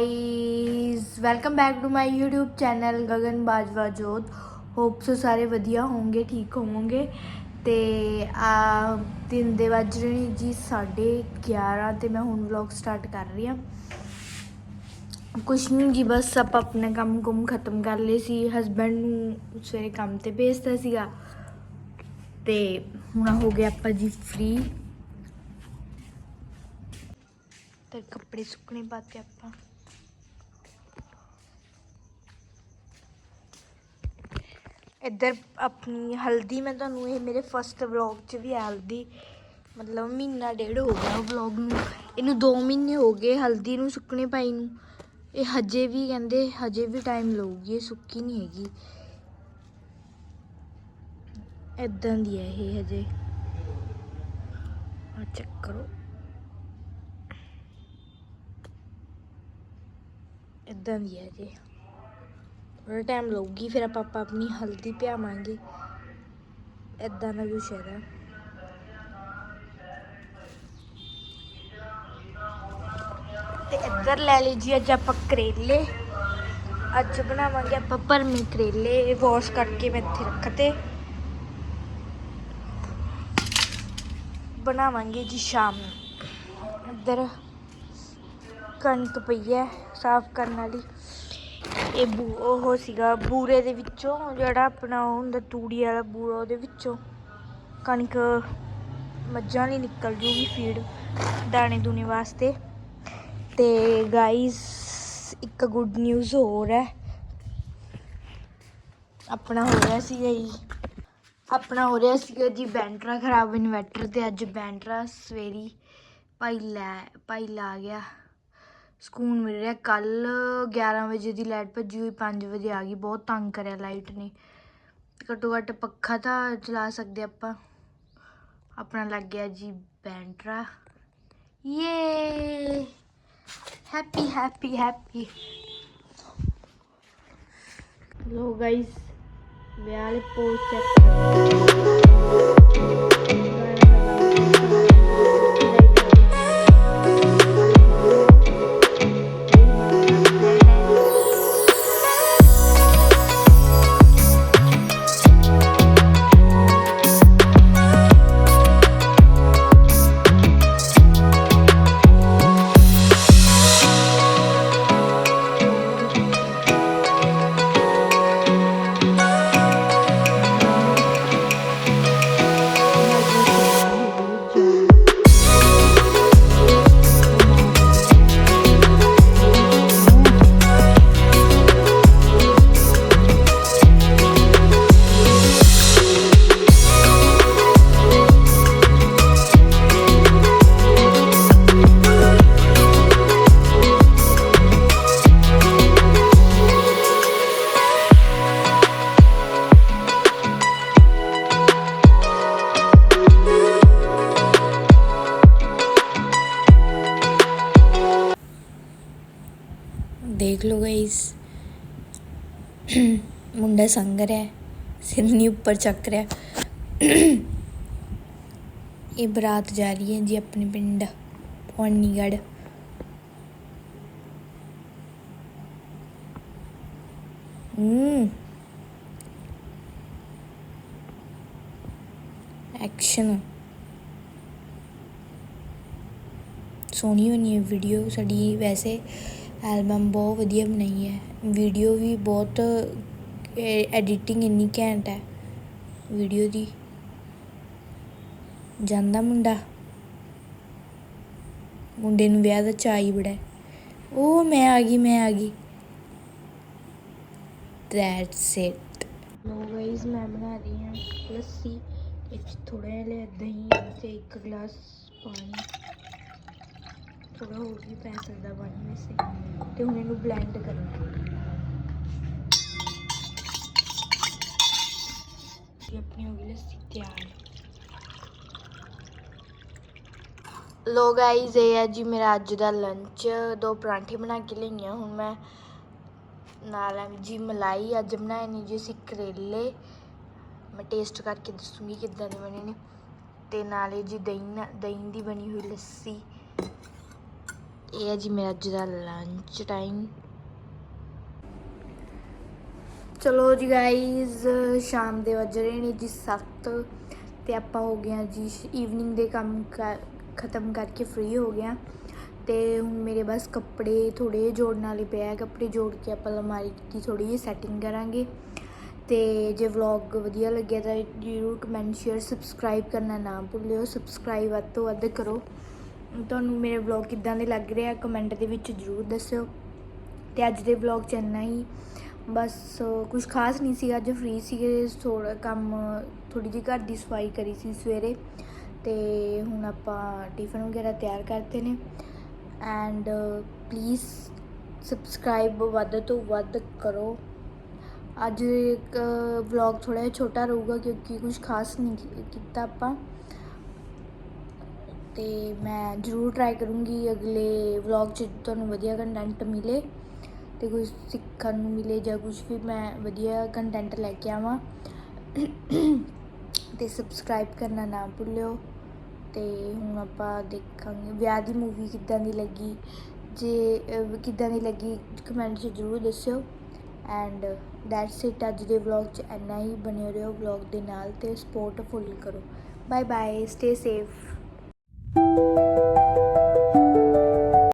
Guys welcome back to my YouTube channel Gagan Bajwa Jot hope so ਸਾਰੇ ਵਧੀਆ ਹੋਵੋਗੇ ਠੀਕ ਹੋਵੋਗੇ। ਤੇ, ਆ, ਦਿਨ ਦੇ ਵੱਜ ਰਹੇ ਨੇ ਜੀ 11:30 ਤੇ ਮੈਂ ਹੁਣ ਵਲੌਗ ਸਟਾਰਟ ਕਰ ਰਹੀ ਹਾਂ। ਕੁਛ ਨਹੀਂ ਜੀ, ਬਸ ਆਪਾਂ ਆਪਣੇ ਕੰਮ ਕੁਮ ਖਤਮ ਕਰ ਲਏ ਸੀ। ਹਸਬੰਡ ਨੂੰ ਸਵੇਰੇ ਕੰਮ ਤੇ ਭੇਜਤਾ ਸੀਗਾ। ਤੇ ਹੁਣ ਹੋ ਗਏ ਆਪਾਂ ਜੀ ਫ੍ਰੀ ਤੇ ਕੱਪੜੇ ਸੁੱਕਣੇ ਪਾ ਕੇ ਆਪਾਂ ਇੱਧਰ ਆਪਣੀ ਹਲਦੀ, ਮੈਂ ਤੁਹਾਨੂੰ ਇਹ ਮੇਰੇ ਫਸਟ ਵਲੌਗ 'ਚ ਵੀ ਹੈ ਹਲਦੀ, ਮਤਲਬ ਮਹੀਨਾ ਡੇਢ ਹੋ ਗਿਆ ਵਲੌਗ ਨੂੰ। ਇਹਨੂੰ 2 ਮਹੀਨੇ ਹੋ ਗਏ ਹਲਦੀ ਨੂੰ ਸੁੱਕਣੇ ਪਾਈ ਨੂੰ। ਇਹ ਹਜੇ ਵੀ ਕਹਿੰਦੇ ਹਜੇ ਵੀ ਟਾਈਮ ਲਊਗੀ, ਇਹ ਸੁੱਕੀ ਨਹੀਂ ਹੈਗੀ। ਇਦਾਂ ਦੀ ਹੈ ਇਹ ਹਜੇ। ਆ ਚੈੱਕ ਕਰੋ। ਇਦਾਂ ਦੀ ਹੈ ਜੀ ਥੋੜਾ ਟਾਈਮ ਲਊਗੀ, ਫਿਰ ਆਪਾਂ ਆਪਾਂ ਆਪਣੀ ਹਲਦੀ ਪਿਆਵਾਂਗੇ। ਇਦਾਂ ਦਾ ਕੁਛ ਹੈਗਾ। ਤੇ ਇੱਧਰ ਲੈ ਲਈ ਜੀ, ਅੱਜ ਆਪਾਂ ਕਰੇਲੇ। ਅੱਜ ਬਣਾਵਾਂਗੇ ਆਪਾਂ ਭਰਮੀ ਕਰੇਲੇ ਵਾਸ਼ ਕਰਕੇ ਮੈਂ ਇੱਥੇ ਰੱਖਤੇ। ਬਣਾਵਾਂਗੇ ਜੀ ਸ਼ਾਮ ਨੂੰ। ਇੱਧਰ ਕਣਕ ਪਈ ਹੈ, ਸਾਫ਼ ਕਰਨ ਵਾਲੀ। ਇਹ ਬੂ, ਉਹ ਸੀਗਾ ਬੂਰੇ ਦੇ ਵਿੱਚੋਂ ਜਿਹੜਾ ਆਪਣਾ ਉਹ ਹੁੰਦਾ ਤੂੜੀ ਵਾਲਾ ਬੂਰਾ ਉਹਦੇ ਵਿੱਚੋਂ। ਕਣਕ ਮੱਝਾਂ ਲਈ ਨਿਕਲ ਜੂਗੀ ਫੀਡ ਦਾਣੇ ਦੂਣੇ ਵਾਸਤੇ। ਤੇ ਗਾਈਸ ਇੱਕ ਗੁੱਡ ਨਿਊਜ਼ ਹੋਰ ਹੈ। ਆਪਣਾ ਹੋ ਰਿਹਾ ਸੀਗਾ ਜੀ। ਆਪਣਾ ਹੋ ਰਿਹਾ ਸੀਗਾ ਜੀ ਬੈਂਟਰਾ ਖਰਾਬ ਇਨਵਰਟਰ ਤੇ ਅੱਜ ਬੈਂਟਰਾ ਸਵੇਰੀ ਭਾਈ ਲੈ, ਭਾਈ ਲਾ ਗਿਆ। ਸਕੂਨ ਮਿਲ ਰਿਹਾ। ਕੱਲ 11 ਵਜੇ ਦੀ ਲਾਈਟ ਭੱਜੀ ਹੋਈ 5 ਵਜੇ ਆ ਗਈ। ਬਹੁਤ ਤੰਗ ਕਰਿਆ ਲਾਈਟ ਨੇ। ਘੱਟੋ ਘੱਟ ਪੱਖਾ ਤਾਂ ਚਲਾ ਸਕਦੇ ਆਪਾਂ। ਆਪਣਾ ਲੱਗ ਗਿਆ ਜੀ ਬੈਂਟਰਾ। ਯੇ ਹੈਪੀ ਹੈਪੀ ਹੈਪੀ। ਲੋ ਗਾਇਸ, ਵਿਆਹ ਵਾਲੇ ਪੋਸਟ ਚੈੱਕ ਦੇਖ ਲਓ ਗਾਇਸ ਮੁੰਡਾ ਸੰਗ ਰਿਹਾ ਹੈ, ਸਿਰ ਨਹੀਂ ਉੱਪਰ ਚੱਕ ਰਿਹਾ ਇਹ ਬਰਾਤ ਜਾ ਰਹੀ ਹੈ ਜੀ ਆਪਣੇ ਪਿੰਡ ਪੌਣੀਗੜ੍ਹ ਹੂੰ ਐਕਸ਼ਨ ਸੋਹਣੀ ਹੋਣੀ ਹੈ ਵੀਡੀਓ ਸਾਡੀ ਵੈਸੇ ਐਲਬਮ ਬਹੁਤ ਵਧੀਆ ਬਣਾਈ ਹੈ। ਵੀਡੀਓ ਵੀ ਬਹੁਤ ਐਡੀਟਿੰਗ ਇੰਨੀ ਘੈਂਟ ਹੈ ਵੀਡੀਓ ਦੀ। ਜਾਂਦਾ ਮੁੰਡਾ। ਮੁੰਡੇ ਨੂੰ ਵਿਆਹ ਦਾ ਚਾਅ ਹੀ ਬੜਾ ਉਹ ਮੈਂ ਆ ਗਈ, ਮੈਂ ਆ ਗਈ। ਦੈਟਸ ਇਟ ਲੋ ਗਾਇਸ ਮੈਂ ਬਣਾ ਰਹੀ ਹਾਂ ਲੱਸੀ। ਇਹ ਥੋੜਾ ਜਿਹਾ ਲਿਆ ਦਹੀਂ ਤੇ ਇੱਕ ਗਲਾਸ ਪਾਣੀ। ਥੋੜਾ ਹੋਰ ਵੀ ਪੈ ਸਕਦਾ ਪਾਣੀ ਵੈਸੇ ਤੇ ਹੁਣ ਇਹਨੂੰ ਬਲੈਂਡ ਕਰਾਂਗੇ ਆਪਣੀ ਹੋ ਗਈ ਲੱਸੀ ਤਿਆਰ। ਲੋ ਗਾਈਜ਼ ਇਹ ਹੈ ਜੀ ਮੇਰਾ ਅੱਜ ਦਾ ਲੰਚ ਦੋ ਪਰਾਂਠੇ ਬਣਾ ਕੇ ਲਈਆਂ। ਹੁਣ ਮੈਂ ਨਾਲ ਹੈ ਜੀ ਮਲਾਈ ਅੱਜ ਬਣਾਏ ਨੇ ਜੀ ਅਸੀਂ ਕਰੇਲੇ। ਮੈਂ ਟੇਸਟ ਕਰਕੇ ਦੱਸੂਗੀ ਕਿੱਦਾਂ ਦੇ ਬਣੇ ਨੇ। ਤੇ ਨਾਲੇ ਜੀ ਦਹੀਂ ਦਹੀਂ ਦੀ ਬਣੀ ਹੋਈ ਲੱਸੀ। ਇਹ ਹੈ ਜੀ ਮੇਰਾ ਅੱਜ ਦਾ ਲੰਚ ਟਾਈਮ ਚਲੋ ਜੀ ਗਾਈਜ਼ ਸ਼ਾਮ ਦੇ ਵੱਜ ਰਹੇ ਨੇ ਜੀ 7 ਤੇ ਆਪਾਂ ਹੋ ਗਏ ਹਾਂ ਜੀ ਈਵਨਿੰਗ ਦੇ ਕੰਮ ਕਰ- ਖਤਮ ਕਰਕੇ ਫ੍ਰੀ ਹੋ ਗਏ ਹਾਂ। ਤੇ ਹੁਣ ਮੇਰੇ ਬਸ ਕੱਪੜੇ ਥੋੜੇ ਜੋੜਨ ਵਾਲੇ ਪਏ ਕੱਪੜੇ ਜੋੜ ਕੇ ਆਪਾਂ ਅਲਮਾਰੀ ਦੀ ਥੋੜੀ ਜਿਹੀ ਸੈਟਿੰਗ ਕਰਾਂਗੇ। ਤੇ ਜੇ ਵਲੌਗ ਵਧੀਆ ਲੱਗਿਆ ਤਾਂ ਜਰੂਰ ਕਮੈਂਟ ਸ਼ੇਅਰ ਸਬਸਕ੍ਰਾਈਬ ਕਰਨਾ ਨਾ ਭੁੱਲਿਓ। ਸਬਸਕ੍ਰਾਈਬ ਵੱਧ ਤੋਂ ਵੱਧ ਕਰੋ। ਤੁਹਾਨੂੰ ਮੇਰੇ ਵਲੌਗ ਕਿੱਦਾਂ ਦੇ ਲੱਗ ਰਹੇ ਆ ਕਮੈਂਟ ਦੇ ਵਿੱਚ ਜਰੂਰ ਦੱਸਿਓ। ਤੇ ਅੱਜ ਦੇ ਵਲੌਗ ਚ ਇੰਨਾ ਹੀ। ਬਸ ਕੁਝ ਖਾਸ ਨਹੀਂ ਸੀ, ਅੱਜ ਫ੍ਰੀ ਸੀਗੇ ਥੋੜਾ ਕੰਮ ਥੋੜੀ ਜਿਹੀ ਘਰ ਦੀ ਸਫ਼ਾਈ ਕਰੀ ਸੀ ਸਵੇਰੇ। ਤੇ ਹੁਣ ਆਪਾਂ ਟਿਫਨ ਵਗੈਰਾ ਤਿਆਰ ਕਰਤੇ ਨੇ। ਐਂਡ ਪਲੀਜ਼ ਸਬਸਕ੍ਰਾਈਬ ਵੱਧ ਤੋਂ ਵੱਧ ਕਰੋ। ਅੱਜ ਇੱਕ ਵਲੌਗ ਥੋੜਾ ਜਿਹਾ ਛੋਟਾ ਰਹੂਗਾ, ਕਿਉਂਕਿ ਕੁਝ ਖਾਸ ਨਹੀਂ ਕੀਤਾ ਆਪਾਂ। ਤੇ ਮੈਂ ਜ਼ਰੂਰ ਟਰਾਈ ਕਰੂੰਗੀ ਅਗਲੇ ਵਲੌਗ 'ਚ ਤੁਹਾਨੂੰ ਵਧੀਆ ਕੰਟੈਂਟ ਮਿਲੇ ਤੇ ਕੁਝ ਸਿੱਖਣ ਨੂੰ ਮਿਲੇ ਜਾਂ ਕੁਝ ਵੀ ਮੈਂ ਵਧੀਆ ਕੰਟੈਂਟ ਲੈ ਕੇ ਆਵਾਂ। ਤੇ ਸਬਸਕ੍ਰਾਈਬ ਕਰਨਾ ਨਾ ਭੁੱਲਿਓ। ਤੇ ਹੁਣ ਆਪਾਂ ਦੇਖਾਂਗੇ ਵਿਆਹ ਦੀ ਮੂਵੀ ਕਿੱਦਾਂ ਦੀ ਲੱਗੀ। ਜੇ ਕਿੱਦਾਂ ਦੀ ਲੱਗੀ ਕਮੈਂਟ 'ਚ ਜ਼ਰੂਰ ਦੱਸਿਓ। ਐਂਡ ਦੈਟਸ ਇਟ ਅੱਜ ਦੇ ਵਲੌਗ 'ਚ ਇੰਨਾ ਹੀ। ਬਣੇ ਰਹੋ ਵਲੌਗ ਦੇ ਨਾਲ ਤੇ ਸਪੋਰਟ ਫੁੱਲ ਕਰੋ। Bye bye stay safe Música